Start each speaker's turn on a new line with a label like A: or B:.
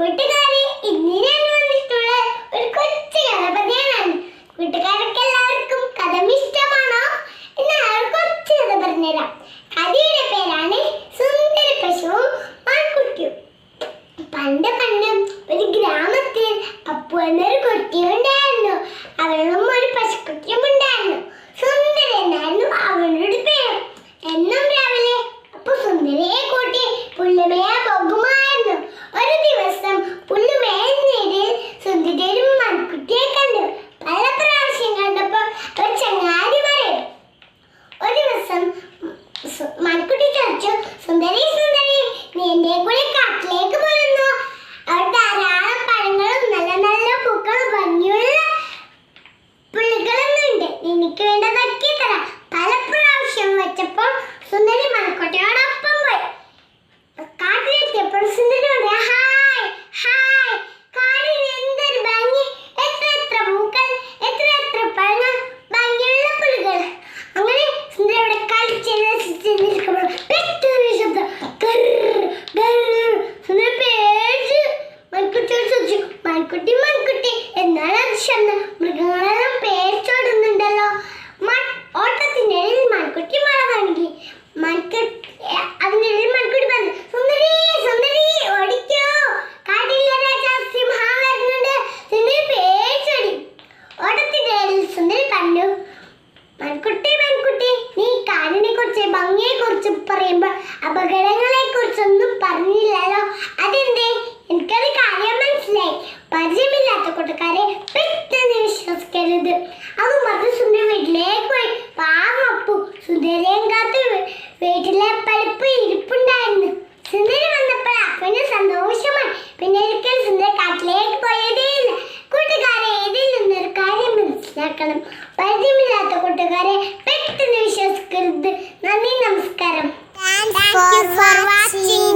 A: കൂട്ടുകാരെ ഇന്ന് ഞാൻ വന്നിട്ടുള്ള ഒരു കൊച്ചു കഥപതിയാണ് കൂട്ടുകാർക്ക് എല്ലാവർക്കും കഥ ഇഷ്ടമാണോ എന്നാൽ ഒരു കൊച്ചു കഥ പറഞ്ഞുതരാം. കഥയുടെ പേരാണ് സുന്ദര പശുവും മാൻകുട്ടിയും. പണ്ട് പണ്ട് ഒരു ഗ്രാമത്തിൽ അപ്പു എന്നൊരു കുട്ടിയുണ്ടായിരുന്നു അവളും ഒരു പശുക്കുട്ടിയും ഉണ്ടായിരുന്നു. സുന്ദര എന്നായിരുന്നു അവളുടെ പേര്. എന്നും രാവിലെ അപ്പു സുന്ദരയെ കൂട്ടി പുള്ളിമയാ പോകുമാ മൺകുട്ടിയെ കണ്ടു പല കണ്ടപ്പോൾ ഒരു ചങ്ങാതി പറയും ഒരു ദിവസം മൺകുട്ടി ചോദിച്ചു സുന്ദരി സുന്ദരി നീ എന്റെ കൂടെ കാട്ടിലേക്ക് പോരുന്നു? അവർ ധാരാളം പഴങ്ങളും നല്ല നല്ല പൂക്കളും ഭംഗിയുള്ള പുള്ളികളൊന്നും ഉണ്ട് എനിക്ക് വേണ്ടതൊക്കെ തരാം. പല വെച്ചപ്പോൾ ബുദ്ധിമാൻകുട്ടി എന്നാൽ അതിശന്ന മൃഗങ്ങളെല്ലാം പേടിച്ചോടുന്നുണ്ടല്ലോ. ഓട്ടത്തിനിടയിൽ മാൻകുട്ടി മറന്നാണെങ്കിൽ മാൻകുട്ടി അതിനിടയിൽ മാൻകുട്ടി പറഞ്ഞു സുന്ദരി സുന്ദരി ഓടിക്കോ. രാജാ നീ കാടിനെ കുറിച്ച് ഭംഗിയെ കുറിച്ച് പറയുമ്പോൾ അപകടങ്ങളെ കുറിച്ചൊന്നും പറഞ്ഞില്ലല്ലോ. ഇതരെയും വീട്ടിലെ പഠിപ്പ് ഇരിപ്പുണ്ടായിരുന്നു. സുന്ദരി വന്നപ്പോൾ അപ്പന് സന്തോഷമായി. പിന്നെ ഒരിക്കൽ സുന്ദരി കാട്ടിലേക്ക് പോയതേയില്ല കൂട്ടുകാരെ ഇതിൽ നിന്നൊരു കാര്യം മനസ്സിലാക്കണം. പരിചയമില്ലാത്ത കൂട്ടുകാരെ പെട്ടെന്ന് വിശ്വസിക്കരുത്. നന്ദി നമസ്കാരം.
B: For watching